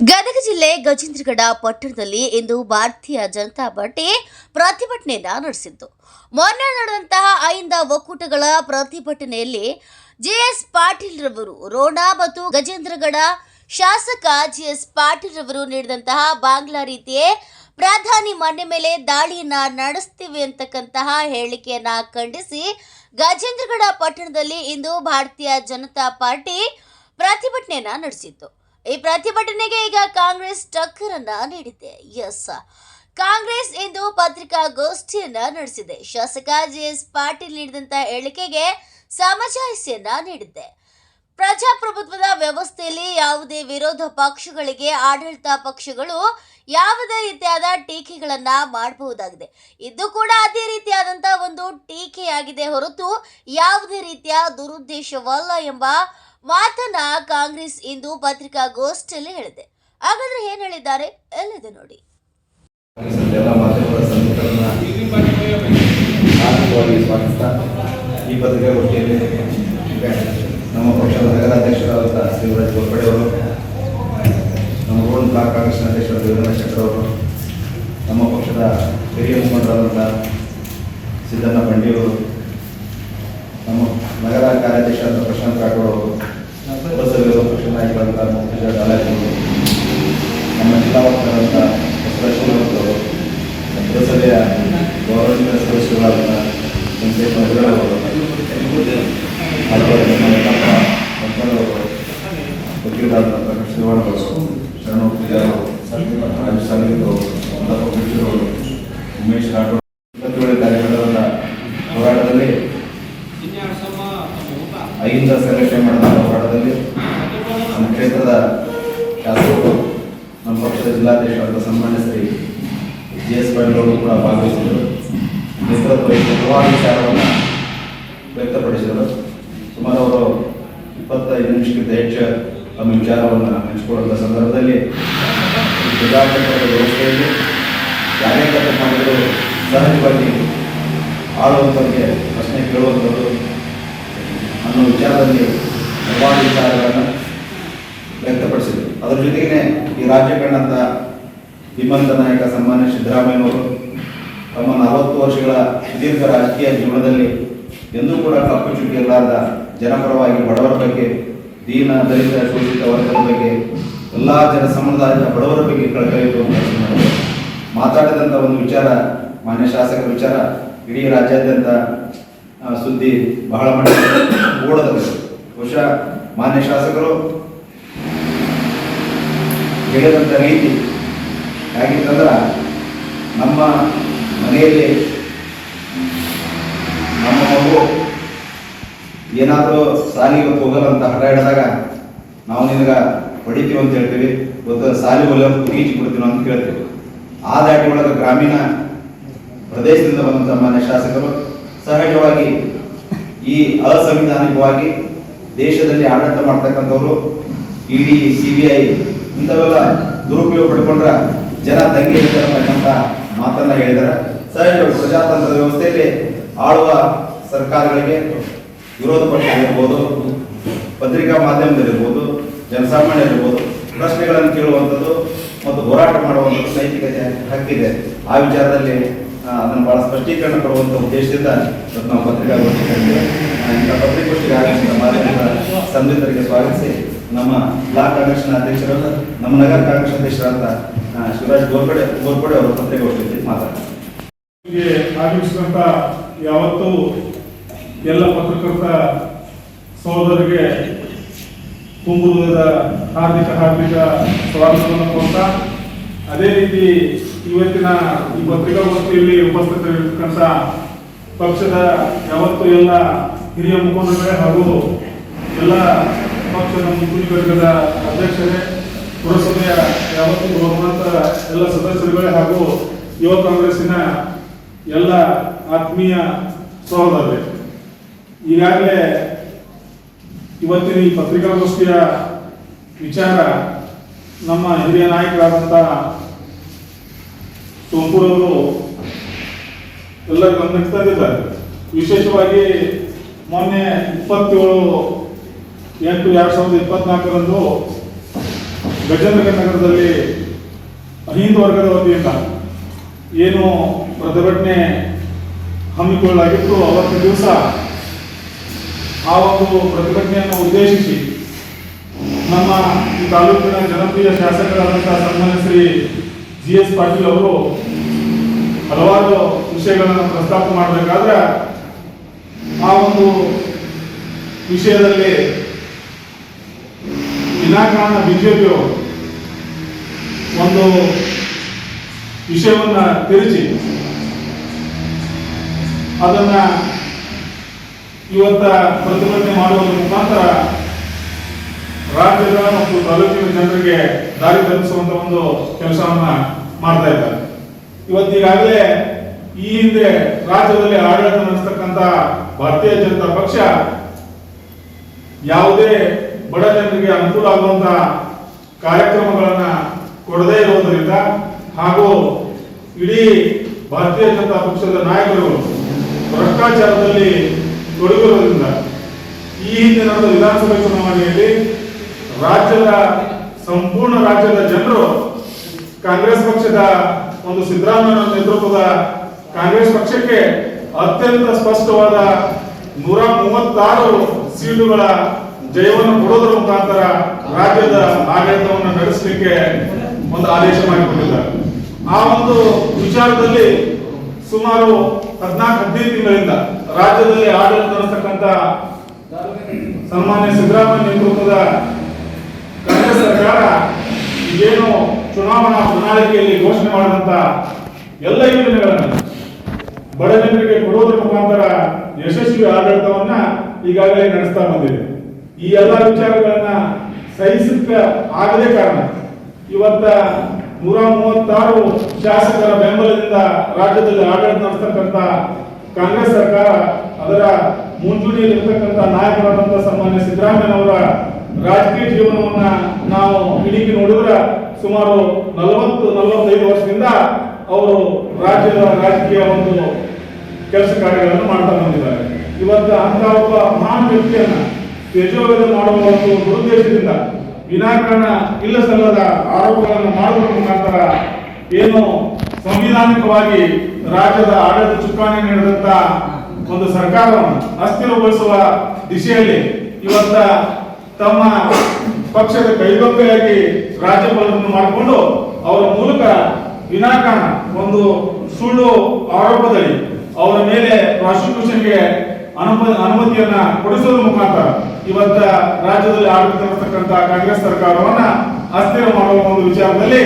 ಗದಗ ಜಿಲ್ಲೆ ಗಜೇಂದ್ರಗಡ ಪಟ್ಟಣದಲ್ಲಿ ಇಂದು ಭಾರತೀಯ ಜನತಾ ಪಾರ್ಟಿ ಪ್ರತಿಭಟನೆಯನ್ನ ನಡೆಸಿತ್ತು. ಮೊನ್ನೆ ನಡೆದಂತಹ ಐಂದ ಒಕ್ಕೂಟಗಳ ಪ್ರತಿಭಟನೆಯಲ್ಲಿ ಜೆಎಸ್ ಪಾಟೀಲ್ ರವರು, ರೋಣ ಮತ್ತು ಗಜೇಂದ್ರಗಡ ಶಾಸಕ ಜಿಎಸ್ ಪಾಟೀಲ್ ರವರು ನೀಡಿದಂತಹ ಬಾಂಗ್ಲಾ ರೀತಿಯೇ ಪ್ರಧಾನಿ ಮನೆ ಮೇಲೆ ದಾಳಿಯನ್ನ ನಡೆಸ್ತೀವಿ ಅಂತಕ್ಕಂತಹ ಹೇಳಿಕೆಯನ್ನ ಖಂಡಿಸಿ ಗಜೇಂದ್ರಗಡ ಪಟ್ಟಣದಲ್ಲಿ ಇಂದು ಭಾರತೀಯ ಜನತಾ ಪಾರ್ಟಿ ಪ್ರತಿಭಟನೆಯನ್ನ ನಡೆಸಿತ್ತು. ಈ ಪ್ರತಿಭಟನೆಗೆ ಈಗ ಕಾಂಗ್ರೆಸ್ ಟಕ್ಕರನ್ನ ನೀಡಿದೆ. ಎಸ್. ಕಾಂಗ್ರೆಸ್ ಇಂದು ಪತ್ರಿಕಾಗೋಷ್ಠಿಯನ್ನ ನಡೆಸಿದೆ. ಶಾಸಕ ಜಿಎಸ್ ಪಾಟೀಲ್ ನೀಡಿದಂತ ಹೇಳಿಕೆಗೆ ಸಮಜಾಯಿಸಿಯನ್ನ ನೀಡಿದೆ ಪ್ರಜಾಪ್ರಭುತ್ವದ ವ್ಯವಸ್ಥೆಯಲ್ಲಿ ಯಾವುದೇ ವಿರೋಧ ಪಕ್ಷಗಳಿಗೆ, ಆಡಳಿತ ಪಕ್ಷಗಳು ಯಾವುದೇ ರೀತಿಯಾದ ಟೀಕೆಗಳನ್ನ ಮಾಡಬಹುದಾಗಿದೆ. ಇದು ಕೂಡ ಅದೇ ರೀತಿಯಾದಂತಹ ಒಂದು ಟೀಕೆಯಾಗಿದೆ ಹೊರತು ಯಾವುದೇ ರೀತಿಯ ದುರುದ್ದೇಶವಲ್ಲ ಎಂಬ ಮಾತನ್ನ ಕಾಂಗ್ರೆಸ್ ಇಂದು ಪತ್ರಿಕಾಗೋಷ್ಠಿಯಲ್ಲಿ ಹೇಳಿದೆ. ಹಾಗಾದ್ರೆ ಏನ್ ಹೇಳಿದ್ದಾರೆ? ಎಲ್ಲಿದೆ ನೋಡಿ. ಈ ಪತ್ರಿಕಾಗೋಷ್ಠಿಯಲ್ಲಿ ನಮ್ಮ ಪಕ್ಷದ ನಗರಾಧ್ಯಕ್ಷರಾದಂಥ ಶಿವರಾಜ್ ಗೋರ್ಪಡೆ ಅವರು, ನಮ್ಮ ರೋಡ್ ಬ್ಲಾಕ್ ಕಾಂಗ್ರೆಸ್ನ ಅಧ್ಯಕ್ಷರಾದ ವೀರೇಂದ್ರ ಶೆಟ್ಟರ್ ಅವರು, ನಮ್ಮ ಪಕ್ಷದ ಹಿರಿಯ ಮುಖಂಡರಾದಂಥ ಸಿದ್ದಣ್ಣ ಬಂಡಿಯವರು ನಮ್ಮ ನಗರ ಕಾರ್ಯಾಧ್ಯಕ್ಷರಾದ ಪ್ರಶಾಂತ್ ರಾಠೋಡ್ ಅವರು ಪುರಸಭೆ ಪಕ್ಷದ ನಾಯಕರಾದಂಥ ಮುಖ್ಯ ಡಾಲಾಜಿ ನಮ್ಮ ಜಿಲ್ಲಾ ವಕ್ತಾರಂಥ ಬಸವರಾಜ ಅವರು ಪುರಸಭೆಯ ಗೌರವಾನ್ವಿತ ಸದಸ್ಯರಾದಂಥ ಮಧುರವರು ಹಾಗೆ ನಮ್ಮ ಮಕ್ಕಳವರು ವಕೀಲರಾದಂಥ ಶರಣು ಪೂಜಾರವರು ಸಂಗೀತ್ ಅವರು ಉಮೇಶ್ ರಾಠೋಡ್ ಇಪ್ಪತ್ತೇಳು ಕಾರ್ಯಕ್ರಮದ ಹೋರಾಟದಲ್ಲಿ ಐದಿಂದ ಸಂಘಟನೆ ಮಾಡಿದ ಹೋರಾಟದಲ್ಲಿ ನಮ್ಮ ಕ್ಷೇತ್ರದ ಶಾಸಕರು, ನಮ್ಮ ಪಕ್ಷದ ಜಿಲ್ಲಾಧ್ಯಕ್ಷರಾದ ಸನ್ಮಾನ್ಯ ಶ್ರೀ ಜಿ ಎಸ್ ಪಾಟೀಲ್ ಕೂಡ ಭಾಗವಹಿಸಿದರು ಹಲವಾರು ವಿಚಾರವನ್ನು ವ್ಯಕ್ತಪಡಿಸಿದರು. ಸುಮಾರು ಅವರು ಇಪ್ಪತ್ತೈದು ನಿಮಿಷಕ್ಕಿಂತ ಹೆಚ್ಚು ತಮ್ಮ ವಿಚಾರವನ್ನು ಹಂಚಿಕೊಳ್ಳುವಂಥ ಸಂದರ್ಭದಲ್ಲಿ ಪ್ರಜಾಪ್ರಭುತ್ವದ ವ್ಯವಸ್ಥೆಯಲ್ಲಿ ಯಾರೇ ಮಾಡಿದರೂ ಸಹಜವಾಗಿ ಆಳುವಂಥವ್ರಿಗೆ ಪ್ರಶ್ನೆ ಕೇಳುವಂಥದ್ದು, ಅನ್ನೋ ವಿಚಾರದಲ್ಲಿ ಹಲವಾರು ವಿಚಾರಗಳನ್ನು ವ್ಯಕ್ತಪಡಿಸಿದರು ಅದರ ಜೊತೆಗೇ ಈ ರಾಜ್ಯ ಕಂಡಂತ ಧೀಮಂತ ನಾಯಕ ಸನ್ಮಾನ್ಯ ಸಿದ್ದರಾಮಯ್ಯನವರು ತಮ್ಮ ನಲವತ್ತು ವರ್ಷಗಳ ಸುದೀರ್ಘ ರಾಜಕೀಯ ಜೀವನದಲ್ಲಿ ಎಂದೂ ಕೂಡ ಕಪ್ಪು ಚುಕ್ಕಿ ಇರಲಾರದ ಜನಪರವಾಗಿ ಬಡವರ ಬಗ್ಗೆ, ದೀನ, ದಲಿತ, ಶೋಷಿತ ವರ್ಗದ ಬಗ್ಗೆ, ಎಲ್ಲ ಜನ ಸಮುದಾಯದ ಬಡವರ ಬಗ್ಗೆ ಕಳಕಳಿತು ಮಾತಾಡಿದಂಥ ಒಂದು ವಿಚಾರ, ಮಾನ್ಯ ಶಾಸಕರ ವಿಚಾರ ಇಡೀ ರಾಜ್ಯಾದ್ಯಂತ ಸುದ್ದಿ ಬಹಳ ಮಟ್ಟಿಗೆ ಓಡದ ಬಹುಶಃ ಮಾನ್ಯ ಶಾಸಕರು ಹೇಳಿದಂಥ ರೀತಿ ಹೇಗಿತ್ತಂದ್ರೆ, ನಮ್ಮ ಮನೆಯಲ್ಲಿ ನಮ್ಮ ಮಗು ಏನಾದರೂ ಸಾಲಿಗೆ ಹೋಗಲ್ಲ ಅಂತ ಹಠ ಹಿಡಿದಾಗ ನಾವು ನಿನಗ ಹೊಡಿತೀವಿ ಅಂತ ಹೇಳ್ತೀವಿ, ಗೊತ್ತ? ಸಾಲಿ ಹೋಗಲ್ಲ ಅಂತ ಕೊಡ್ತೀವಿ ಅಂತ ಕೇಳ್ತೀವಿ. ಆ ದಾಟಿ ಒಳಗೆ ಗ್ರಾಮೀಣ ಪ್ರದೇಶದಿಂದ ಬಂದಂತಹ ಮಾನ್ಯ ಶಾಸಕರು ಸಹಜವಾಗಿ ಈ ಅಸಂವಿಧಾನಿಕವಾಗಿ ದೇಶದಲ್ಲಿ ಆಡಳಿತ ಮಾಡ್ತಕ್ಕಂಥವ್ರು, ಇಡಿ ಸಿ ಬಿ ಐ ಇಂಥವೆಲ್ಲ ದುರುಪಯೋಗ ಪಡ್ಕೊಂಡ್ರ ಜನ ತಂಗಿ ಇರ್ತಕ್ಕಂಥ ಮಾತನ್ನ ಹೇಳಿದ್ದಾರೆ ಸಹಜ ಪ್ರಜಾತಂತ್ರ ವ್ಯವಸ್ಥೆಯಲ್ಲಿ ಆಳುವ ಸರ್ಕಾರಗಳಿಗೆ ವಿರೋಧ ಪಕ್ಷಗಳಿರ್ಬೋದು, ಪತ್ರಿಕಾ ಮಾಧ್ಯಮದಲ್ಲಿರ್ಬೋದು, ಜನಸಾಮಾನ್ಯರಿರ್ಬೋದು, ಪ್ರಶ್ನೆಗಳನ್ನು ಕೇಳುವಂಥದ್ದು ಮತ್ತು ಹೋರಾಟ ಮಾಡುವಂಥದ್ದು ನೈತಿಕತೆ ಹಕ್ಕಿದೆ. ಆ ವಿಚಾರದಲ್ಲಿ ಅದನ್ನು ಬಹಳ ಸ್ಪಷ್ಟೀಕರಣ ಕೊಡುವಂಥ ಉದ್ದೇಶದಿಂದ ಇವತ್ತು ನಾವು ಪತ್ರಿಕಾಗೋಷ್ಠಿ ಕರೆದಿದ್ದೇವೆ. ಆ, ಇಂಥ ಪತ್ರಿಕಾಗೋಷ್ಠಿಗೆ ಆಗಮಿಸಿದ ಮಾಧ್ಯಮದ ಸಂಬಂಧಿತರಿಗೆ ಸ್ವಾಗತಿಸಿ ನಮ್ಮ ಬ್ಲಾಕ್ ಕಾಂಗ್ರೆಸ್ನ ಅಧ್ಯಕ್ಷರಾದ ನಮ್ಮ ನಗರ ಕಾಂಗ್ರೆಸ್ ಅಧ್ಯಕ್ಷರಾದ ಶಿವರಾಜ್ ಗೋರ್ಪಡೆ ಗೋರ್ಪಡೆ ಅವರು ಪತ್ರಿಕಾಗೋಷ್ಠಿಯಲ್ಲಿ ಮಾತಾಡ್ತಾರೆ ಗೆ ಆಗಮಿಸಿದಂತ ಯಾವತ್ತೂ ಎಲ್ಲ ಪತ್ರಕರ್ತ ಸಹೋದರಿಗೆ ತುಂಬುದ ಹಾರ್ದಿಕ ಹಾರ್ದಿಕ ಸ್ವಾಗತವನ್ನು ಕೊಡ್ತಾ ಅದೇ ರೀತಿ ಇವತ್ತಿನ ಈ ಪತ್ರಿಕಾಗೋಷ್ಠಿಯಲ್ಲಿ ಉಪಸ್ಥಿತರಿರ್ತಕ್ಕಂಥ ಪಕ್ಷದ ಯಾವತ್ತು ಎಲ್ಲ ಹಿರಿಯ ಮುಖಂಡರೇ ಹಾಗೂ ಎಲ್ಲ ಪಕ್ಷದ ಮುಂಚೂಣಿ ಘಟಕದ ಅಧ್ಯಕ್ಷರೇ, ಪುರಸಭೆಯ ಯಾವತ್ತು ಗೌರವಾಂತ ಎಲ್ಲ ಸದಸ್ಯರುಗಳೇ ಹಾಗೂ ಯುವ ಕಾಂಗ್ರೆಸ್ಸಿನ ಎಲ್ಲ ಆತ್ಮೀಯ ಸಹೋದರರೇ. ಈಗಾಗಲೇ ಇವತ್ತಿನ ಈ ಪತ್ರಿಕಾಗೋಷ್ಠಿಯ ವಿಚಾರ ನಮ್ಮ ಹಿರಿಯ ನಾಯಕರಾದಂಥ ಸೋಂಪುರವರು ಎಲ್ಲ ಗಮನಕ್ಕೆ ತಂದಿದ್ದಾರೆ ವಿಶೇಷವಾಗಿ ಮೊನ್ನೆ ಇಪ್ಪತ್ತೇಳು ಎಂಟು ಎರಡು ಸಾವಿರದ ಇಪ್ಪತ್ನಾಲ್ಕರಂದು ಗಜೇಂದ್ರ ನಗರದಲ್ಲಿ ಹಿಂದೂ ವರ್ಗದ ವತಿಯಿಂದ ಏನು ಪ್ರತಿಭಟನೆ ಹಮ್ಮಿಕೊಳ್ಳಲಾಗಿತ್ತು, ಅವತ್ತು ದಿವಸ ಆ ಒಂದು ಪ್ರತಿಭಟನೆಯನ್ನು ಉದ್ದೇಶಿಸಿ ನಮ್ಮ ಈ ತಾಲೂಕಿನ ಜನಪ್ರಿಯ ಶಾಸಕರಾದಂತಹ ಸನ್ಮಾನ್ಯ ಶ್ರೀ ಜಿ ಎಸ್ ಪಾಟೀಲ್ ಅವರು ಹಲವಾರು ವಿಷಯಗಳನ್ನು ಪ್ರಸ್ತಾಪ ಮಾಡಬೇಕಾದ್ರೆ ಆ ಒಂದು ವಿಷಯದಲ್ಲಿ ವಿನಾಕಾರಣ ಬಿಜೆಪಿಯವರು ಒಂದು ವಿಷಯವನ್ನು ತಿರುಚಿ ಅದನ್ನ ಇವತ್ತ ಪ್ರತಿಭಟನೆ ಮಾಡುವುದರ ಮುಖಾಂತರ ರಾಜ್ಯದ ತಾಲೂಕಿನ ಜನರಿಗೆ ದಾರಿ ತಲುಪಿಸುವಂತ ಒಂದು ಕೆಲಸವನ್ನ ಮಾಡ್ತಾ ಇದ್ದಾರೆ. ಇವತ್ತೀಗಾಗಲೇ ಈ ಹಿಂದೆ ರಾಜ್ಯದಲ್ಲಿ ಆಡಳಿತ ನಡೆಸ್ತಕ್ಕಂತ ಭಾರತೀಯ ಜನತಾ ಪಕ್ಷ ಯಾವುದೇ ಬಡ ಜನರಿಗೆ ಅನುಕೂಲ ಆಗುವಂತ ಕಾರ್ಯಕ್ರಮಗಳನ್ನ ಕೊಡದೇ ಇರುವುದರಿಂದ ಹಾಗೂ ಇಡೀ ಭಾರತೀಯ ಜನತಾ ಪಕ್ಷದ ನಾಯಕರು ಭ್ರಷ್ಟಾಚಾರದಲ್ಲಿ ತೊಡಗಿರುವುದರಿಂದ ಈ ಹಿಂದೆ ನಡೆದ ವಿಧಾನಸಭೆ ಚುನಾವಣೆಯಲ್ಲಿ ರಾಜ್ಯದ, ಸಂಪೂರ್ಣ ರಾಜ್ಯದ ಜನರು ಕಾಂಗ್ರೆಸ್ ಪಕ್ಷದ ಒಂದು ಸಿದ್ದರಾಮಯ್ಯ ನೇತೃತ್ವದ ಕಾಂಗ್ರೆಸ್ ಪಕ್ಷಕ್ಕೆ ಅತ್ಯಂತ ಸ್ಪಷ್ಟವಾದ ನೂರ ಮೂವತ್ತಾರು ಸೀಟುಗಳ ಜಯವನ್ನು ಕೊಡೋದ್ರ ಮುಖಾಂತರ ರಾಜ್ಯದ ಆಡಳಿತವನ್ನು ನಡೆಸಲಿಕ್ಕೆ ಒಂದು ಆದೇಶ ಮಾಡಿಕೊಂಡಿದ್ದಾರೆ ಆ ಒಂದು ವಿಚಾರದಲ್ಲಿ ಸುಮಾರು ಹದಿನಾಲ್ಕು, ಹದಿನೈದು ತಿಂಗಳಿಂದ ರಾಜ್ಯದಲ್ಲಿ ಆಡಳಿತ ನಡೆಸತಕ್ಕಂತ ಸನ್ಮಾನ್ಯ ಸಿದ್ದರಾಮಯ್ಯ ನೇತೃತ್ವದ ಕಾಂಗ್ರೆಸ್ ಸರ್ಕಾರ ಏನು ಚುನಾವಣಾ ಪ್ರಣಾಳಿಕೆಯಲ್ಲಿ ಘೋಷಣೆ ಮಾಡಿದಂತ ಎಲ್ಲ ಯೋಜನೆಗಳನ್ನು ಬಡ ಜನರಿಗೆ ಕೊಡುವುದರ ಮುಖಾಂತರ ಯಶಸ್ವಿ ಆಡಳಿತವನ್ನ ಈಗಾಗಲೇ ನಡೆಸ್ತಾ ಬಂದಿದೆ. ಈ ಎಲ್ಲ ವಿಚಾರಗಳನ್ನ ಸಹಿಸಕ್ಕೆ ಆಗದೇ ಕಾರಣ ಇವತ್ತ ನೂರ ಮೂವತ್ತಾರು ಶಾಸಕರ ಬೆಂಬಲದಿಂದ ರಾಜ್ಯದಲ್ಲಿ ಆಡಳಿತ ನಡೆಸ್ತಕ್ಕಂಥ ಕಾಂಗ್ರೆಸ್ ಸರ್ಕಾರ ಅದರ ಮುಂಚೂಣಿಯಲ್ಲಿರ್ತಕ್ಕಂಥ ನಾಯಕರಾದಂಥ ಸನ್ಮಾನ್ಯ ಸಿದ್ದರಾಮಯ್ಯನವರ ರಾಜಕೀಯ ಜೀವನವನ್ನ ನಾವು ಇಡೀ ನೋಡಿದ್ರೆ ಸುಮಾರು ನಲವತ್ತು, ನಲವತ್ತೈದು ವರ್ಷದಿಂದ ಅವರು ರಾಜ್ಯದ ರಾಜಕೀಯ ಒಂದು ಕೆಲಸ ಕಾರ್ಯಗಳನ್ನು ಮಾಡ್ತಾ ಬಂದಿದ್ದಾರೆ. ಇವತ್ತು ಅಂತ ಒಬ್ಬ ಮಹಾನ್ ವ್ಯಕ್ತಿಯನ್ನ ತೇಜೋವಧ ಮಾಡುವ ಒಂದು ದುರುದ್ದೇಶದಿಂದ ವಿನಾಕಾರಣ ಇಲ್ಲ ಸಲ್ಲದ ಆರೋಪಗಳನ್ನು ಮಾಡುವ ಮುಖಾಂತರ ಏನು ಸಂವಿಧಾನಿಕವಾಗಿ ರಾಜ್ಯದ ಆಡಳಿತ ಚುಕ್ಕಾಣಿ ನೀಡಿದಂತ ಒಂದು ಸರ್ಕಾರವನ್ನು ಅಸ್ಥಿರಗೊಳಿಸುವ ದಿಶೆಯಲ್ಲಿ ಇವತ್ತ ತಮ್ಮ ಪಕ್ಷದ ಕೈಗೊಂಬೆಯಾಗಿ ರಾಜ್ಯಪಾಲರನ್ನು ಮಾಡಿಕೊಂಡು ಅವರ ಮೂಲಕ ವಿನಾಕಾರಣ, ಒಂದು ಸುಳ್ಳು ಆರೋಪದಲ್ಲಿ ಅವರ ಮೇಲೆ ಪ್ರಾಸಿಕ್ಯೂಷನ್ಗೆ ಅನುಮ, ಅನುಮತಿಯನ್ನ ಕೊಡಿಸುವ ಮುಖಾಂತರ ಇವತ್ತ ರಾಜ್ಯದಲ್ಲಿ ಆಡಳಿತ ಕಾಂಗ್ರೆಸ್ ಸರ್ಕಾರವನ್ನ ಅಸ್ಥಿರ ಮಾಡುವ ಒಂದು ವಿಚಾರದಲ್ಲಿ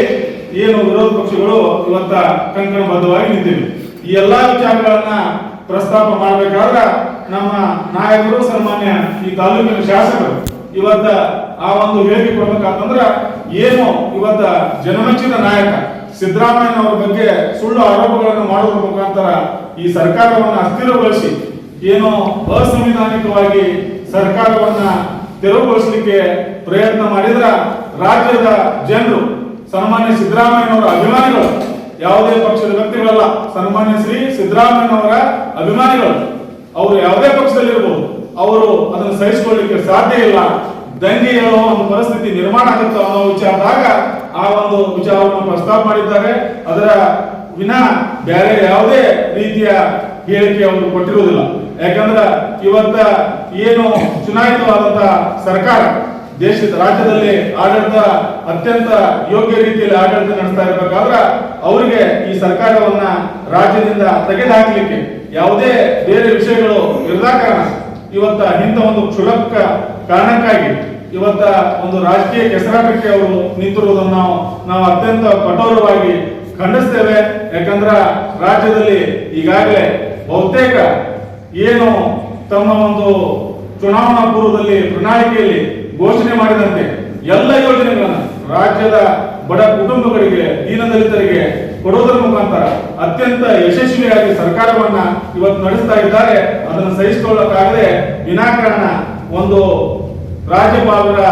ಏನು ವಿರೋಧ ಪಕ್ಷಗಳು ಇವತ್ತ ಕಂಕಣಬದ್ಧವಾಗಿ ನಿಂತಿವೆ. ಈ ಎಲ್ಲಾ ವಿಚಾರಗಳನ್ನ ಪ್ರಸ್ತಾಪ ಮಾಡಬೇಕಾದ್ರೆ ನಮ್ಮ ನಾಯಕರು, ಸನ್ಮಾನ್ಯ ಈ ತಾಲೂಕಿನ ಶಾಸಕರು ಇವತ್ತ ಆ ಒಂದು ಹೇಳಿಕೆ ಕೊಡ್ಬೇಕಂತಂದ್ರ ಏನು ಇವತ್ತ ಜನಮಂಚಿನ ನಾಯಕ ಸಿದ್ದರಾಮಯ್ಯನವರ ಬಗ್ಗೆ ಸುಳ್ಳು ಆರೋಪಗಳನ್ನು ಮಾಡುವ ಮುಖಾಂತರ ಈ ಸರ್ಕಾರವನ್ನು ಅಸ್ಥಿರಗೊಳಿಸಿ ಏನು ಅಸಂವಿಧಾನಿಕವಾಗಿ ಸರ್ಕಾರವನ್ನ ತೆರವುಗೊಳಿಸಲಿಕ್ಕೆ ಪ್ರಯತ್ನ ಮಾಡಿದ್ರ ರಾಜ್ಯದ ಜನರು, ಸನ್ಮಾನ್ಯ ಸಿದ್ದರಾಮಯ್ಯನವರ ಅಭಿಮಾನಿಗಳು, ಯಾವುದೇ ಪಕ್ಷದ ವ್ಯಕ್ತಿಗಳಲ್ಲ, ಸನ್ಮಾನ್ಯ ಶ್ರೀ ಸಿದ್ದರಾಮಯ್ಯನವರ ಅಭಿಮಾನಿಗಳು, ಅವರು ಯಾವುದೇ ಪಕ್ಷದಲ್ಲಿರ್ಬೋದು. ಅವರು ಅದನ್ನು ಸಹಿಸಿಕೊಳ್ಳಲಿಕ್ಕೆ ಸಾಧ್ಯ ಇಲ್ಲ. ದಂಗೆ ಹೇಳುವ ಒಂದು ಪರಿಸ್ಥಿತಿ ನಿರ್ಮಾಣ ಆಗುತ್ತೆ ಅನ್ನೋ ವಿಚಾರದಾಗ ಆ ಒಂದು ವಿಚಾರವನ್ನು ಪ್ರಸ್ತಾಪ ಮಾಡಿದ್ದಾರೆ. ಅದರ ವಿನ ಬೇರೆ ಯಾವುದೇ ರೀತಿಯ ಹೇಳಿಕೆ ಅವರು ಕೊಟ್ಟಿರುವುದಿಲ್ಲ. ಯಾಕಂದ್ರೆ ಇವತ್ತ ಏನು ಚುನಾಯಿತವಾದಂತಹ ಸರ್ಕಾರ ದೇಶದ ರಾಜ್ಯದಲ್ಲಿ ಆಡಳಿತ ಅತ್ಯಂತ ಯೋಗ್ಯ ರೀತಿಯಲ್ಲಿ ಆಡಳಿತ ನಡೆಸ್ತಾ ಇರಬೇಕಾದ್ರೆ ಅವರಿಗೆ ಈ ಸರ್ಕಾರವನ್ನ ರಾಜ್ಯದಿಂದ ತೆಗೆದುಹಾಕಲಿಕ್ಕೆ ಯಾವುದೇ ಬೇರೆ ವಿಷಯಗಳು ಇರದ ಕಾರಣ ಇವತ್ತ ಇಂಥ ಒಂದು ಕ್ಷುಲಕ ಕಾರಣಕ್ಕಾಗಿ ಇವತ್ತ ಒಂದು ರಾಜಕೀಯ ಕೆಸರಾಟಕ್ಕೆ ಅವರು ನಿಂತಿರುವುದನ್ನು ನಾವು ನಾವು ಅತ್ಯಂತ ಕಠೋರವಾಗಿ ಖಂಡಿಸ್ತೇವೆ. ಯಾಕಂದ್ರ ರಾಜ್ಯದಲ್ಲಿ ಈಗಾಗಲೇ ಬಹುತೇಕ ಏನು ತಮ್ಮ ಒಂದು ಚುನಾವಣಾ ಪೂರ್ವದಲ್ಲಿ ಪ್ರಣಾಳಿಕೆಯಲ್ಲಿ ಘೋಷಣೆ ಮಾಡಿದಂತೆ ಎಲ್ಲ ಯೋಜನೆಗಳನ್ನು ರಾಜ್ಯದ ಬಡ ಕುಟುಂಬಗಳಿಗೆ, ದೀನದಲಿತರಿಗೆ ಕೊಡುವುದರ ಮುಖಾಂತರ ಅತ್ಯಂತ ಯಶಸ್ವಿಯಾಗಿ ಸರ್ಕಾರವನ್ನ ಇವತ್ತು ನಡೆಸ್ತಾ ಇದ್ದಾರೆ. ಅದನ್ನು ಸಹಿಸಿಕೊಳ್ಳಕ್ಕಾಗದೆ ವಿನಾಕಾರಣ ಒಂದು ರಾಜ್ಯಪಾಲರ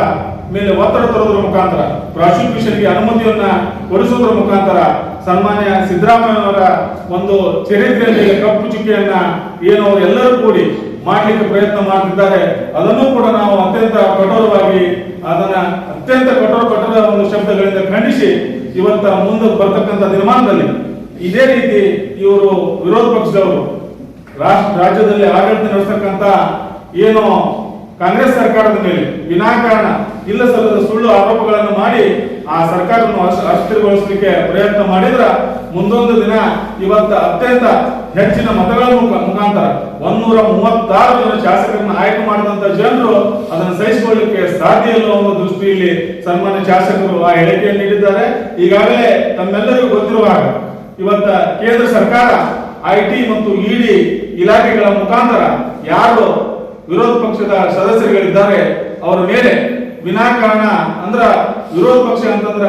ಮೇಲೆ ಒತ್ತಡ ತರೋದ್ರ ಮುಖಾಂತರ, ಪ್ರಾಸಿಕ್ಯೂಷನ್ಗೆ ಅನುಮತಿಯನ್ನ ಕೊಡಿಸೋದ್ರ ಮುಖಾಂತರ ಸನ್ಮಾನ್ಯ ಸಿದ್ದರಾಮಯ್ಯನವರ ಒಂದು ಚರಿತ್ರೆಯಲ್ಲಿ ಕಪ್ಪು ಚುಕ್ಕಿಯನ್ನ ಏನು ಎಲ್ಲರೂ ಕೂಡಿ ಮಾಡಲಿಕ್ಕೆ ಪ್ರಯತ್ನ ಮಾಡ್ತಿದ್ದಾರೆ. ಅದನ್ನು ಕೂಡ ನಾವು ಅತ್ಯಂತ ಕಠೋರವಾಗಿ ಅದನ್ನ ಅತ್ಯಂತ ಕಠೋರ ಕಠೋರ ಒಂದು ಶಬ್ದಗಳಿಂದ ಖಂಡಿಸಿ ಇವತ್ತ ಮುಂದೆ ಬರ್ತಕ್ಕಂಥ ನಿರ್ಮಾಣದಲ್ಲಿ ಇದೇ ರೀತಿ ಇವರು ವಿರೋಧ ಪಕ್ಷದವರು, ರಾಷ್ಟ್ರ, ರಾಜ್ಯದಲ್ಲಿ ಆಡಳಿತ ನಡೆಸತಕ್ಕಂತ ಏನು ಕಾಂಗ್ರೆಸ್ ಸರ್ಕಾರದ ಮೇಲೆ ವಿನಾಕಾರಣ ಇಲ್ಲ ಸಲ್ಲದ ಸುಳ್ಳು ಆರೋಪಗಳನ್ನು ಮಾಡಿ ಆ ಸರ್ಕಾರವನ್ನು ಅಸ್- ಅಸ್ಥಿರಗೊಳಿಸಲಿಕ್ಕೆ ಪ್ರಯತ್ನ ಮಾಡಿದ್ರ ಮುಂದೊಂದು ದಿನ ಇವತ್ತ ಅತ್ಯಂತ ಹೆಚ್ಚಿನ ಮತಗಳ ಮುಖ- ಮುಖಾಂತರ ಒಂದೂರ ಮೂವತ್ತಾರು ಜನ ಶಾಸಕರನ್ನ ಆಯ್ಕೆ ಮಾಡಿದಂತ ಜನರು ಅದನ್ನು ಸಹಿಸಿಕೊಳ್ಳಲಿಕ್ಕೆ ಸಾಧ್ಯ ಇಲ್ಲ ಅನ್ನೋ ದೃಷ್ಟಿಯಲ್ಲಿ ಸನ್ಮಾನ್ಯ ಶಾಸಕರು ಆ ಹೇಳಿಕೆಯನ್ನು ನೀಡಿದ್ದಾರೆ. ಈಗಾಗಲೇ ತಮ್ಮೆಲ್ಲರಿಗೂ ಗೊತ್ತಿರುವ ಹಾಗೆ ಇವತ್ತ ಕೇಂದ್ರ ಸರ್ಕಾರ, ಐಟಿ ಮತ್ತು ಇಡಿ ಇಲಾಖೆಗಳ ಮುಖಾಂತರ ಯಾರು ವಿರೋಧ ಪಕ್ಷದ ಸದಸ್ಯರುಗಳಿದ್ದಾರೆ, ಅವರ ಮೇಲೆ ವಿನಾಕಾರಣ ಅಂದ್ರ ವಿರೋಧ ಪಕ್ಷ ಅಂತಂದ್ರ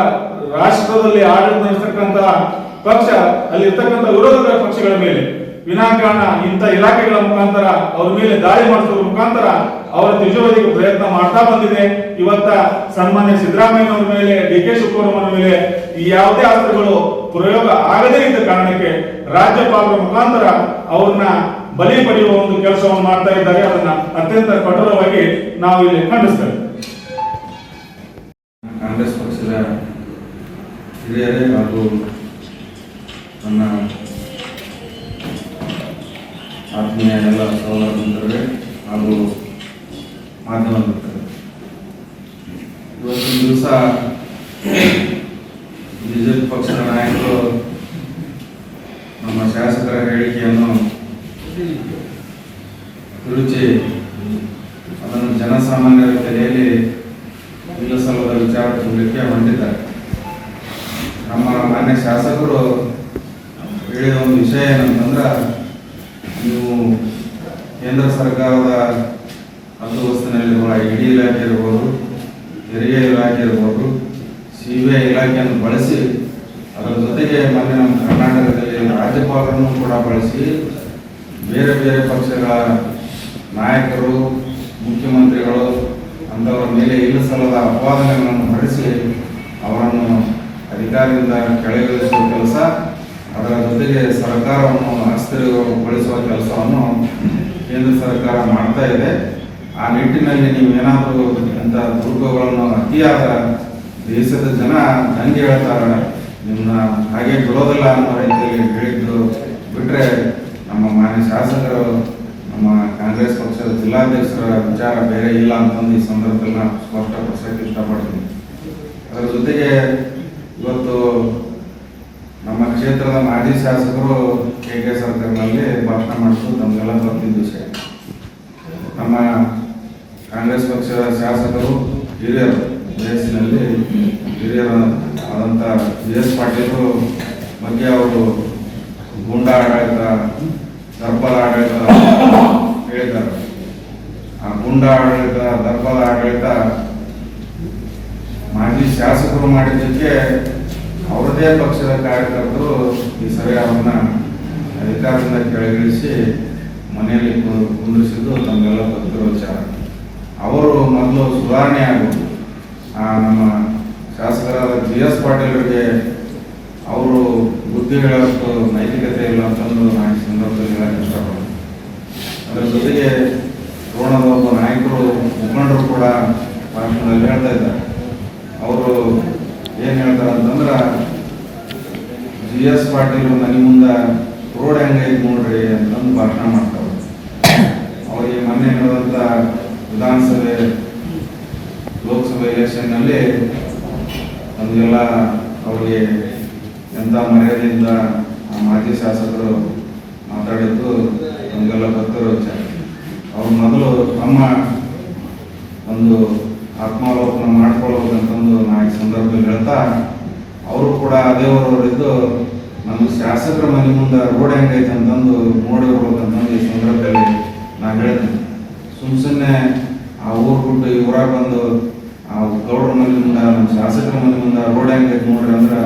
ರಾಷ್ಟ್ರದಲ್ಲಿ ಆಡಳಿತ ನಡೆಸತಕ್ಕಂತ ಪಕ್ಷ ಅಲ್ಲಿ ಇರ್ತಕ್ಕಂಥ ವಿರೋಧ ಪಕ್ಷಗಳ ಮೇಲೆ ವಿನಾಕಾರಣ ಇಂಥ ಇಲಾಖೆಗಳ ಮುಖಾಂತರ ಅವರ ಮೇಲೆ ದಾಳಿ ಮಾಡಿಸೋದ್ರ ಮುಖಾಂತರ ಅವರ ನಿಜವಾದಿಗೆ ಪ್ರಯತ್ನ ಮಾಡ್ತಾ ಬಂದಿದೆ. ಇವತ್ತ ಸನ್ಮಾನ್ಯ ಸಿದ್ದರಾಮಯ್ಯ ಅವರ ಮೇಲೆ, ಡಿ ಕೆ ಶಿವಕುಮಾರ್ ಮೇಲೆ ಈ ಯಾವುದೇ ಅಸ್ತ್ರಗಳು ಪ್ರಯೋಗ ಆಗದೇ ಇದ್ದ ಕಾರಣಕ್ಕೆ ರಾಜ್ಯಪಾಲರ ಮುಖಾಂತರ ಅವ್ರನ್ನ ಬಲಿ ಪಡೆಯುವ ಒಂದು ಕೆಲಸವನ್ನು ಮಾಡ್ತಾ ಇದ್ದಾರೆ. ಅದನ್ನ ಅತ್ಯಂತ ಕಠೋರವಾಗಿ ನಾವು ಇಲ್ಲಿ ಖಂಡಿಸ್ತೇವೆ. ಕಾಂಗ್ರೆಸ್ ಪಕ್ಷದ ಹಿರಿಯರೇ ಹಾಗೂ ನನ್ನ ಆತ್ಮೀಯ ಎಲ್ಲ ಸಹೋದರ ಬಂಧುಗಳೇ ಹಾಗೂ ಮಾಧ್ಯಮ ಮಿತ್ರರೇ ಇವತ್ತಿನ ದಿವಸ ಬಿಜೆಪಿ ಪಕ್ಷದ ನಾಯಕರು ನಮ್ಮ ಶಾಸಕರ ಹೇಳಿಕೆಯನ್ನು ತಿರುಚಿ ಅದನ್ನು ಜನಸಾಮಾನ್ಯರ ತಲೆಯಲ್ಲಿ ನಿಲ್ಲಿಸಲದ ವಿಚಾರ ತುಂಬಲಿಕ್ಕೆ ಹೊಂದಿದ್ದಾರೆ. ನಮ್ಮ ಮಾನ್ಯ ಶಾಸಕರು ಹೇಳಿದ ಒಂದು ವಿಷಯ ಏನಂತಂದ್ರೆ, ನೀವು ಕೇಂದ್ರ ಸರ್ಕಾರದ ಹದ್ದುಬಸ್ತಿನಲ್ಲಿರುವ ಇಡಿ ಇಲಾಖೆ ಇರ್ಬೋದು, ತೆರಿಗೆ ಇಲಾಖೆ ಇರ್ಬೋದು, ಸಿ ಬಿ ಐ ಇಲಾಖೆಯನ್ನು ಬಳಸಿ, ಅದರ ಜೊತೆಗೆ ಮೊನ್ನೆ ನಮ್ಮ ಕರ್ನಾಟಕದಲ್ಲಿ ರಾಜ್ಯಪಾಲರನ್ನು ಕೂಡ ಬಳಸಿ, ಬೇರೆ ಬೇರೆ ಪಕ್ಷಗಳ ನಾಯಕರು, ಮುಖ್ಯಮಂತ್ರಿಗಳು ಅಂಥವರ ಮೇಲೆ ಇಲ್ಲಸಲ್ಲದ ಅಪವಾದನೆಗಳನ್ನು ಹೊರಡಿಸಿ ಅವರನ್ನು ಅಧಿಕಾರದಿಂದ ಕೆಳಗಿಳಿಸುವ ಕೆಲಸ ಅದರ ಜೊತೆಗೆ ಸರ್ಕಾರವನ್ನು ಅಸ್ಥಿರಗೊಳಿಸುವ ಕೆಲಸವನ್ನು ಕೇಂದ್ರ ಸರ್ಕಾರ ಮಾಡ್ತಾ ಇದೆ. ಆ ನಿಟ್ಟಿನಲ್ಲಿ ನೀವು ಏನಾದರೂ ಇಂಥ ದುರ್ಗಗಳನ್ನು ಅತಿಯಾದ ದೇಶದ ಜನ ದಂಗೆ ಹೇಳ್ತಾರೆ ನಿಮ್ಮನ್ನ ಹಾಗೆ ಬಿಡೋದಿಲ್ಲ ಅನ್ನೋ ರೀತಿಯಲ್ಲಿ ಹೇಳಿದ್ದು ಬಿಟ್ಟರೆ ನಮ್ಮ ಮಾನ್ಯ ಶಾಸಕರು, ನಮ್ಮ ಕಾಂಗ್ರೆಸ್ ಪಕ್ಷದ ಜಿಲ್ಲಾಧ್ಯಕ್ಷರ ವಿಚಾರ ಬೇರೆ ಇಲ್ಲ ಅಂತಂದು ಈ ಸಂದರ್ಭದಲ್ಲಿ ನಾನು ಸ್ಪಷ್ಟಪಡಿಸೋಕೆ ಇಷ್ಟಪಡ್ತೀನಿ. ಅದರ ಜೊತೆಗೆ ಇವತ್ತು ನಮ್ಮ ಕ್ಷೇತ್ರದ ಮಾಜಿ ಶಾಸಕರು ಕೆ ಕೆ ಸರ್ಕಾರದಲ್ಲಿ ಭಾಷಣ ಮಾಡಿಸೋದು ನಮಗೆಲ್ಲ ಗೊತ್ತಿದ್ದ ವಿಷಯ ನಮ್ಮ ಕಾಂಗ್ರೆಸ್ ಪಕ್ಷದ ಶಾಸಕರು ಹಿರಿಯರು ವಯಸ್ಸಿನಲ್ಲಿ ಹಿರಿಯರು ಆದಂಥ ಬಿ ಎಸ್ ಪಾಟೀಲ್ ಬಗ್ಗೆ ಅವರು ಗೂಂಡಾ ಆಡಳಿತ ದರ್ಬಲ ಆಡಳಿತ ಹೇಳಿದ್ದಾರೆ. ಆ ಗೂಂಡಾ ಆಡಳಿತ ದರ್ಬಲ ಆಡಳಿತ ಮಾಜಿ ಶಾಸಕರು ಮಾಡಿದ್ದಕ್ಕೆ ಅವರದೇ ಪಕ್ಷದ ಕಾರ್ಯಕರ್ತರು ಈ ಸರಿ ಅವ್ರನ್ನ ಅಧಿಕಾರದಿಂದ ಕೆಳಗಿಳಿಸಿ ಮನೆಯಲ್ಲಿ ಕುಂದಿಸಿದ್ದು ನಮಗೆಲ್ಲ ಗೊತ್ತಿರೋ ವಿಚಾರ. ಅವರು ಮೊದಲು ಸುಧಾರಣೆ ಆಗೋದು ಆ, ನಮ್ಮ ಶಾಸಕರಾದ ಜಿ ಎಸ್ ಪಾಟೀಲರಿಗೆ ಅವರು ಬುದ್ಧಿ ಹೇಳೋಷ್ಟು ನೈತಿಕತೆ ಇಲ್ಲ ಅಂತಂದು ನಾನು ಈ ಸಂದರ್ಭದಲ್ಲಿ ಹೇಳಕ್ಕೆ ಇಷ್ಟಪಡ್ತೀನಿ. ಅದರ ಜೊತೆಗೆ ರೋಣದ ಒಬ್ಬ ನಾಯಕರು ಮುಖಂಡರು ಕೂಡ ಭಾಷಣದಲ್ಲಿ ಹೇಳ್ತಾ ಇದ್ದಾರೆ. ಅವರು ಏನು ಹೇಳ್ತಾರೆ ಅಂತಂದ್ರೆ ಜಿ ಎಸ್ ಪಾಟೀಲ್ ಮನೆ ಮುಂದ ರೋಡ್ ಹೆಂಗೈತೆ ನೋಡ್ರಿ ಅಂತಂದು ಭಾಷಣ ಮಾಡ್ತಾರೆ ಅವರಿಗೆ ಮೊನ್ನೆ ನಡೆದಂಥ ವಿಧಾನಸಭೆ, ಲೋಕಸಭೆ ಎಲೆಕ್ಷನ್ನಲ್ಲಿ ಅಂದೆಲ್ಲ ಅವರಿಗೆ ಎಂಥ ಮರ್ಯಾದೆಯಿಂದ ಆ ಮಾಜಿ ಶಾಸಕರು ಮಾತಾಡಿದ್ದು ನಮಗೆಲ್ಲ ಗೊತ್ತಿರೋ ವಿಚಾರ. ಅವ್ರು ಮೊದಲು ತಮ್ಮ ಒಂದು ಆತ್ಮಾವಲೋಕನ ಮಾಡ್ಕೊಳ್ಬೇಕಂತಂದು ನಾ ಈ ಸಂದರ್ಭದಲ್ಲಿ ಹೇಳ್ತಾ ಅವರು ಕೂಡ ಅದೇ ಊರವರಿದ್ದು ನಮ್ಮ ಶಾಸಕರ ಮನೆ ಮುಂದೆ ರೋಡ್ ಹೆಂಗೈತೆ ಅಂತಂದು ನೋಡಿರ್ಬೇಕಂತಂದು ಈ ಸಂದರ್ಭದಲ್ಲಿ ನಾ ಹೇಳ್ತೀನಿ ಸುಮ್ಮ ಸುಮ್ಮನೆ ಆ ಊರು ಬಿಟ್ಟು ಈ ಊರಾಗ ಬಂದು ಆ ಗೌಡ್ರ ಮನೆ ಮುಂದೆ, ನಮ್ಮ ಶಾಸಕರ ಮನೆ ಮುಂದೆ ರೋಡ್ ಹೆಂಗೈತೆ ನೋಡ್ರಿ ಅಂದ್ರೆ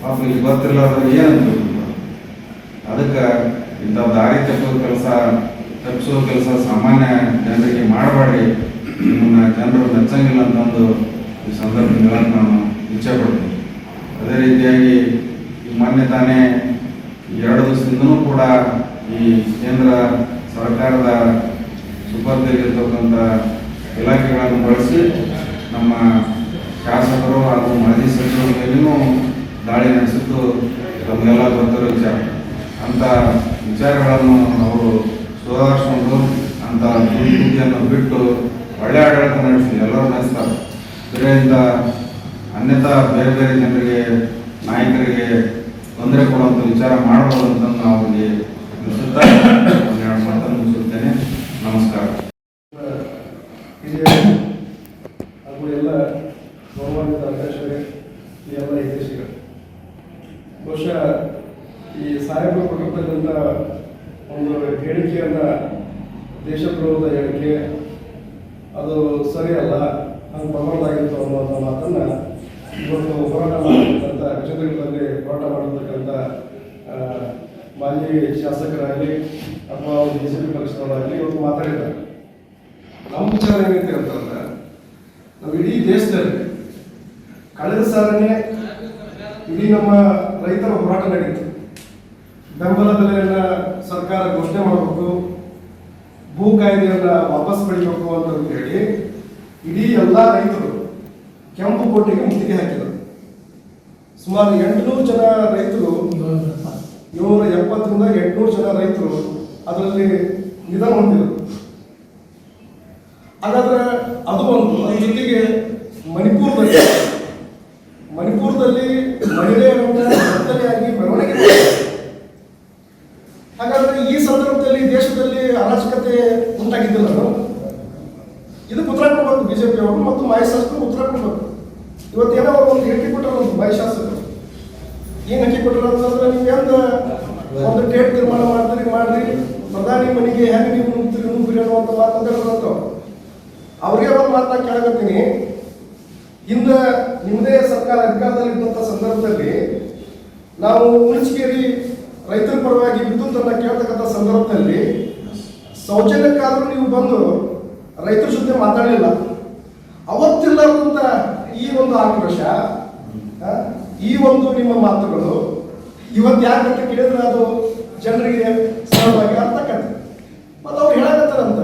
ಪಾಪ ಇಲ್ಲಿ ಗೊತ್ತಿರ್ಲಾರ್ದ್ರೆ ಏನಂತ ಅದಕ್ಕೆ ಇಂಥ ದಾರಿ ತಪ್ಪೋ ಕೆಲಸ ತಪ್ಪಿಸೋ ಕೆಲಸ ಸಾಮಾನ್ಯ ಜನರಿಗೆ ಮಾಡಬೇಡಿ ನಿಮ್ಮನ್ನ ಜನರು ಮೆಚ್ಚಂಗಿಲ್ಲ ಅಂತಂದು ಈ ಸಂದರ್ಭದಲ್ಲಿ ನಾನು ಇಚ್ಛೆ ಪಡ್ತೀನಿ. ಅದೇ ರೀತಿಯಾಗಿ ಮೊನ್ನೆ ತಾನೇ ಎರಡು ದಿವಸದಿಂದನೂ ಕೂಡ ಈ ಕೇಂದ್ರ ಸರ್ಕಾರದ ಸುಪರ್ದಲ್ಲಿರ್ತಕ್ಕಂಥ ಇಲಾಖೆಗಳನ್ನು ಬಳಸಿ ನಮ್ಮ ಶಾಸಕರು ಹಾಗೂ ಮಾಜಿ ಸಚಿವರ ಮೇಲೂ ದಾಳಿ ನಡೆಸಿದ್ದು ನಮಗೆಲ್ಲ ಗೊತ್ತಿರೋ ವಿಚಾರ. ಅಂಥ ವಿಚಾರಗಳನ್ನು ಅವರು ಸುಧಾರಿಸ್ಕೊಂಡು ದುರ್ಬುದ್ಧಿಯನ್ನು ಬಿಟ್ಟು ಒಳ್ಳೆ ಆಡಳಿತ ನಡೆಸಿ ಎಲ್ಲರೂ ನಡೆಸ್ತಾರೆ. ಇದರಿಂದ ಅನ್ಯಥಾ ಬೇರೆ ಬೇರೆ ಜನರಿಗೆ ನಾಯಕರಿಗೆ ತೊಂದರೆ ಕೊಡುವಂಥ ವಿಚಾರ ಮಾಡಬಹುದು ಅಂತ ನಾವು ಅವರಿಗೆ ತಿಳಿಸುತ್ತಾ ಒಂದೆರಡು ಮಾತನ್ನು ಮುಗಿಸುತ್ತೇನೆ ನಮಸ್ಕಾರ ಹಿರಿಯರು ಹಾಗೂ ಎಲ್ಲ ಗೌರವಾನ್ವಿತ ಅಧ್ಯಕ್ಷರೇ ಈ ಎಲ್ಲ ಹಿತೈಷಿಗಳು ಬಹುಶಃ ಈ ಸಾಹೇಬರು ಕೊಟ್ಟಿರ್ತಕ್ಕಂಥ ಒಂದು ಹೇಳಿಕೆಯನ್ನ ದೇಶದ್ರೋಹದ ಹೇಳಿಕೆ ಅದು ಸರಿಯಲ್ಲ ಹಂಗೆ ಬರಬಾರ್ದಾಗಿತ್ತು ಅನ್ನುವಂಥ ಮಾತನ್ನ ಇವತ್ತು ಹೋರಾಟ ಮಾಡಿರ್ತಕ್ಕಂಥ ಕ್ಷೇತ್ರಗಳಲ್ಲಿ ಹೋರಾಟ ಮಾಡಿರ್ತಕ್ಕಂಥ ಮಾಜಿ ಶಾಸಕರಾಗಲಿ ಅಥವಾ ಬಿ ಜೆ ಪಿ ಪಕ್ಷದವರಾಗಲಿ ಇವತ್ತು ಮಾತಾಡಿದ್ದಾರೆ. ನಮ್ಮ ವಿಚಾರ ಏನೈತೆ ಅಂತಂದ್ರೆ, ನಾವು ಇಡೀ ದೇಶದಲ್ಲಿ ಕಳೆದ ಸಾಲನೇ ಇಡೀ ನಮ್ಮ ರೈತರ ಹೋರಾಟ ನಡೀತು. ಬೆಂಬಲ ಬೆಲೆಯನ್ನ ಸರ್ಕಾರ ಘೋಷಣೆ ಮಾಡಬೇಕು, ಭೂ ಕಾಯ್ದೆಯನ್ನ ವಾಪಸ್ ಪಡಿಬೇಕು ಅಂತ ಹೇಳಿ ಇಡೀ ಎಲ್ಲ ರೈತರು ಕೆಂಪು ಕೋಟೆಗೆ ಮುತ್ತಿಗೆ ಹಾಕಿದರು ಸುಮಾರು ಎಂಟುನೂರು ಜನ ರೈತರು, ಏಳ್ನೂರ ಎಪ್ಪತ್ತರಿಂದ ಎಂಟುನೂರು ಜನ ರೈತರು ಅದರಲ್ಲಿ ನಿಧನ ಹೊಂದಿದರು. ಹಾಗಾದ್ರೆ ಅದು ಒಂದು. ಅದ್ರ ಜೊತೆಗೆ ಮಣಿಪುರದಲ್ಲಿ ಮಣಿಪುರದಲ್ಲಿ ಮಹಿಳೆಯರನ್ನ ಬತ್ತಲೆಯಾಗಿ ಬೆಳವಣಿಗೆ. ಹಾಗಾದ್ರೆ ಈ ಸಂದರ್ಭದಲ್ಲಿ ದೇಶದಲ್ಲಿ ಅರಾಜಕತೆ ಉಂಟಾಗಿದ್ದಿಲ್ಲ ನಾವು ಇದಕ್ಕೆ ಉತ್ತರ ಕೊಡಬೇಕು ಬಿಜೆಪಿ ಅವರು ಮತ್ತು ಮಹೇಶ್ ಶಾಸಕರು ಉತ್ತರ ಕೊಡಬೇಕು ಇವತ್ತೇನೋ ಒಂದು ಹೇಳಿಕೆ ಕೊಟ್ಟರು ಮಾಯ ಶಾಸಕರು. ಎಂದ ಒಂದು ಡೇಟ್ ನಿರ್ಮಾಣ ಮಾಡ್ತೀರಿ, ಮಾಡ್ರಿ. ಪ್ರಧಾನಿ ಮನೆಗೆ ಹೆಂಗೆ ನೀವು ನುಗ್ತೀರಿ ನುಗ್ಗಿರಿ ಅನ್ನುವಂಥ ಮಾತಾಡಿದ್ರು ಅವ್ರಿಗೆ ಒಂದು ಮಾತನ್ನ ಕೇಳಕತ್ತೀನಿ ಹಿಂದ ನಿಮ್ಮದೇ ಸರ್ಕಾರ ಅಧಿಕಾರದಲ್ಲಿ ಇದ್ದಂಥ ಸಂದರ್ಭದಲ್ಲಿ ನಾವು ಉಳಿಸ್ಕೇರಿ ರೈತರ ಪರವಾಗಿ ವಿದ್ಯುತ್ ಅನ್ನ ಕೇಳ್ತಕ್ಕಂಥ ಸಂದರ್ಭದಲ್ಲಿ ಸೌಜನ್ಯಕ್ಕಾದ್ರೂ ನೀವು ಬಂದು ರೈತರ ಜೊತೆ ಮಾತಾಡಲಿಲ್ಲ. ಅವತ್ತಿಲ್ಲದಂತ ಈ ಒಂದು ಆಕ್ರೋಶ ಈ ಒಂದು ನಿಮ್ಮ ಮಾತುಗಳು ಇವತ್ತು ಯಾರ ಅಂತ ಕೇಳಿದ್ರೆ ಅದು ಜನರಿಗೆ ಸರಳವಾಗಿ ಅರ್ಥ ಆಕತ್ತೆ ಮತ್ತು ಅವ್ರು ಹೇಳಕತ್ತಾರಂತ?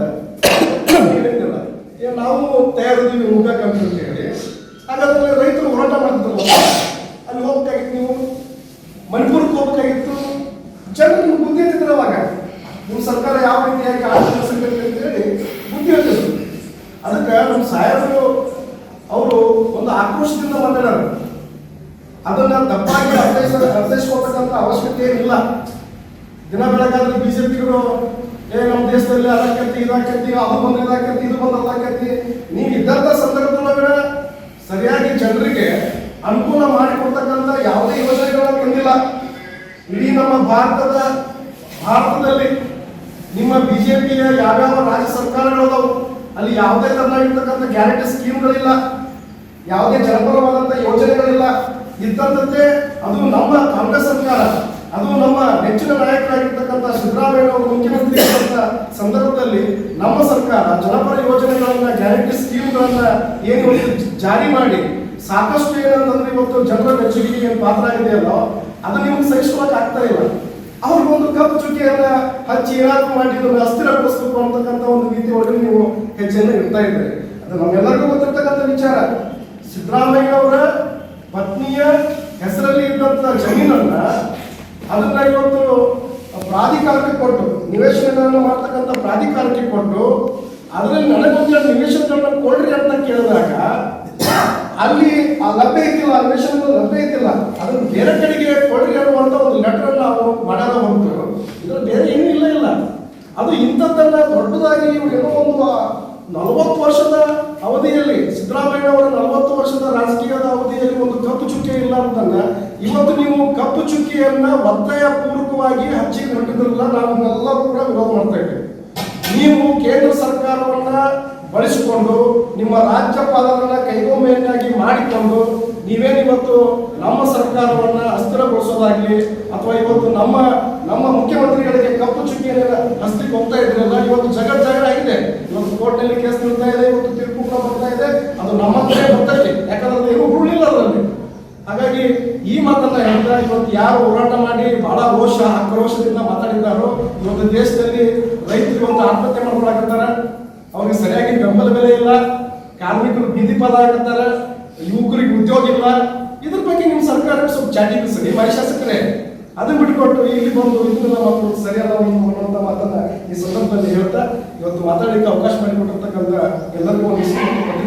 ಏನು ನಾವು ತಯಾರಿದ್ದೀವಿ ಹೋಗ್ಬೇಕಂತ ಹೇಳಿ. ಹಾಗಾದ್ರೆ ರೈತರು ಹೋರಾಟ ಮಾಡ್ತಿದ್ರು. ಅಲ್ಲಿ ಹೋಗ್ಬೇಕಾಗಿತ್ತು ನೀವು. ಮಣಿಪುರಕ್ಕೆ ಹೋಗ್ಬೇಕಾಗಿತ್ತು. ಜನರು ನಿಮ್ಗೆ ಬುದ್ಧಿ ಅವಾಗ. ನಿಮ್ಮ ಸರ್ಕಾರ ಯಾವ ರೀತಿಯಾಗಿ ನಡೆಸಬೇಕು ಅಂತ ಹೇಳಿ ಬುದ್ಧಿ ಹೇಳ್ತಿದ್ರು ಅದಕ್ಕೆ ನಮ್ಮ ಸಾಹೇಬರು ಅವರು ಒಂದು ಆಕ್ರೋಶದಿಂದ ಮಾತಾಡೋರು ಅದನ್ನ ತಪ್ಪಾಗಿ ಅರ್ಥೈಸ ಅರ್ಥೈಸ್ಕೊಳ್ತಕ್ಕಂಥ ಅವಶ್ಯಕತೆ ಏನಿಲ್ಲ. ದಿನ ಬೆಳಗಾದ್ರೆ ಬಿಜೆಪಿಗಳು ಏ ನಮ್ಮ ದೇಶದಲ್ಲಿ ಅದಾಕತ್ತಿ ಇದಾಕತ್ತಿ ಅದು ಬಂದು ಇದಾಕತ್ತಿ ಇದು ಬಂದು ಅದಾಕತ್ತಿ ನೀವು ಇದ್ದಂಥ ಸಂದರ್ಭದೊಳಗಡೆ ಸರಿಯಾಗಿ ಜನರಿಗೆ ಅನುಕೂಲ ಮಾಡಿಕೊಡ್ತಕ್ಕಂಥ ಯಾವುದೇ ಯೋಜನೆಗಳನ್ನ ತಂದಿಲ್ಲ. ಇಡೀ ನಮ್ಮ ಭಾರತದ ಭಾರತದಲ್ಲಿ ನಿಮ್ಮ ಬಿಜೆಪಿಯ ಯಾವ್ಯಾವ ರಾಜ್ಯ ಸರ್ಕಾರಗಳದಾವು, ಅಲ್ಲಿ ಯಾವುದೇ ತರನಾಗಿರ್ತಕ್ಕಂಥ ಗ್ಯಾರಂಟಿ ಸ್ಕೀಮ್ಗಳಿಲ್ಲ. ಯಾವುದೇ ಜನಪರವಾದಂಥ ಯೋಜನೆಗಳಿಲ್ಲ. ಇದ್ದಂತೆ ಅದು ನಮ್ಮ ಕಾಂಗ್ರೆಸ್ ಸರ್ಕಾರ. ಅದು ನಮ್ಮ ನೆಚ್ಚಿನ ನಾಯಕರಾಗಿರ್ತಕ್ಕಂಥ ಸಿದ್ದರಾಮಯ್ಯ ಅವರು ಮುಖ್ಯಮಂತ್ರಿ ಸಂದರ್ಭದಲ್ಲಿ ನಮ್ಮ ಸರ್ಕಾರ ಜನಪರ ಯೋಜನೆಗಳನ್ನ, ಗ್ಯಾರಂಟಿ ಸ್ಕೀಮ್ಗಳನ್ನ ಏನು ಜಾರಿ ಮಾಡಿ ಸಾಕಷ್ಟು ಏನಂತಂದ್ರೆ ಇವತ್ತು ಜನರ ಮೆಚ್ಚುಗೆಗೆ ಏನು ಪಾತ್ರ ಇದೆಯಲ್ಲೋ ಅದು ನಿಮ್ಗೆ ಸಹಿಸ್ಕೊಳಕ್ ಆಗ್ತಾ ಇಲ್ಲ. ಅವ್ರಿಗೊಂದು ಕಪ್ಪು ಚುಕ್ಕಿಯನ್ನ ಹಚ್ಚಿ ಏನಾದ್ರು ಮಾಡಿ ಇದನ್ನ ಅಸ್ಥಿರಗೊಳಿಸ್ಬೇಕು ಅಂತಕ್ಕಂಥ ಒಂದು ರೀತಿ ಒಳಗೆ ನೀವು ಹೆಜ್ಜೆಯನ್ನು ಇಡ್ತಾ ಇದ್ದಾರೆ. ಅದು ನಮ್ಮೆಲ್ಲರಿಗೂ ಗೊತ್ತಿರ್ತಕ್ಕಂಥ ವಿಚಾರ. ಸಿದ್ದರಾಮಯ್ಯ ಅವರ ಪತ್ನಿಯ ಹೆಸರಲ್ಲಿ ಇದ್ದಂತ ಜಮೀನನ್ನ ಅದನ್ನ ಇವತ್ತು ಪ್ರಾಧಿಕಾರಕ್ಕೆ ಕೊಟ್ಟು, ನಿವೇಶನಗಳನ್ನು ಮಾಡ್ತಕ್ಕಂಥ ಪ್ರಾಧಿಕಾರಕ್ಕೆ ಕೊಟ್ಟು, ಅದರಲ್ಲಿ ನನಗೊಂದು ನಿವೇಶನಗಳನ್ನ ಕೊಡ್ರಿ ಅಂತ ಕೇಳಿದಾಗ ಅಲ್ಲಿ ಆ ಲಭ್ಯ ಇದ್ದಿಲ್ಲ ಆ ನಿವೇಶನ ಲಭ್ಯ ಇದ್ದಿಲ್ಲ ಅದನ್ನ ಬೇರೆ ಕಡೆಗೆ ಕೊಡ್ರಿ ಅನ್ನುವಂತ ಒಂದು ಲೆಟರ್ ನಾವು ಮಾಡೋದ ಹೊರತು ಇದ್ರ ಬೇರೆ ಏನೂ ಇಲ್ಲ ಇಲ್ಲ ಅದು ಇಂಥದ್ದನ್ನ ದೊಡ್ಡದಾಗಿ ಇವ್ರು ಏನೋ ಒಂದು ನಲವತ್ತು ವರ್ಷದ ಅವಧಿಯಲ್ಲಿ ಸಿದ್ದರಾಮಯ್ಯ ಅವರ ನಲವತ್ತು ವರ್ಷದ ರಾಜಕೀಯದ ಅವಧಿಯಲ್ಲಿ ಒಂದು ಕಪ್ಪು ಚುಕ್ಕೆ ಇಲ್ಲ ಅಂತನ್ನ ಇವತ್ತು ನೀವು ಕಪ್ಪು ಚುಕ್ಕಿಯನ್ನ ಒತ್ತಾಯ ಪೂರ್ವಕವಾಗಿ ಹಚ್ಚಿ ಹೊರಟಿದ್ರಲ್ಲ ನಾವು ಎಲ್ಲರೂ ಕೂಡ ವಿರೋಧ ಮಾಡ್ತಾ ಇದ್ದೀವಿ ನೀವು ಕೇಂದ್ರ ಸರ್ಕಾರವನ್ನ ಬಳಸಿಕೊಂಡು ನಿಮ್ಮ ರಾಜ್ಯಪಾಲರನ್ನ ಕೈಗೊಂಬೆಯನ್ನಾಗಿ ಮಾಡಿಕೊಂಡು ನೀವೇನು ಇವತ್ತು ನಮ್ಮ ಸರ್ಕಾರವನ್ನ ಅಸ್ಥಿರಗೊಳಿಸೋದಾಗ್ಲಿ ಅಥವಾ ಇವತ್ತು ನಮ್ಮ ನಮ್ಮ ಮುಖ್ಯಮಂತ್ರಿಗಳಿಗೆ ಕಪ್ಪು ಚುಕ್ಕಿಯನ್ನ ಹಸ್ತಿಗೆ ಹೋಗ್ತಾ ಇದ್ರಲ್ಲ, ಇವತ್ತು ಜಗಳ ಜಗಳ ಆಗಿದೆ. ಇವತ್ತು ಕೋರ್ಟ್ನಲ್ಲಿ ಕೇಸ್ ನಿಲ್ತಾ ಇದೆ, ಇವತ್ತು ತೀರ್ಪು ಕೂಡ ಬರ್ತಾ ಇದೆ. ಅದು ನಮ್ಮ ಬರ್ತಾ ಇದೆ ಯಾಕಂದ್ರೆ ಉಳಿಲ್ಲ ಅದರಲ್ಲಿ. ಹಾಗಾಗಿ ಈ ಮಾತನ್ನ ಹೇಳ್ತಾ ಇವತ್ತು ಯಾರು ಹೋರಾಟ ಮಾಡಿ ಬಹಳ ರೋಷ, ಆಕ್ರೋಶದಿಂದ ಮಾತಾಡಿದ್ದಾರೋ ಇವತ್ತು ದೇಶದಲ್ಲಿ ರೈತರು ಇವತ್ತು ಆತ್ಮಹತ್ಯೆ ಮಾಡ್ಕೊಳಕತ್ತಾರ. ಅವ್ರಿಗೆ ಸರಿಯಾಗಿ ಬೆಂಬಲ ಬೆಲೆ ಇಲ್ಲ. ಕಾರ್ಮಿಕರು ಬೀದಿ ಪದ ಆಗತ್ತಾರ ಯುವಕರಿಗೆ ಉದ್ಯೋಗ ಇಲ್ಲ. ಇದ್ರ ಬಗ್ಗೆ ನಿಮ್ಮ ಸರ್ಕಾರ ಸ್ವಲ್ಪ ಚಾಟಿ ಸರಿ ಮಾಜಿ ಶಾಸಕರೇ ಅದನ್ನ ಬಿಟ್ಕೊಟ್ಟು ಇಲ್ಲಿ ಬಂದು ಇದನ್ನ ಮಕ್ಕಳು ಸರಿಯಾದ ಒಂದು ಅನ್ನುವಂಥ ಮಾತನ್ನ ಈ ಸಂದರ್ಭದಲ್ಲಿ ಹೇಳ್ತಾ, ಇವತ್ತು ಮಾತಾಡಲಿಕ್ಕೆ ಅವಕಾಶ ಮಾಡಿಕೊಟ್ಟಿರ್ತಕ್ಕಂಥ ಎಲ್ಲರಿಗೂ ಒಂದು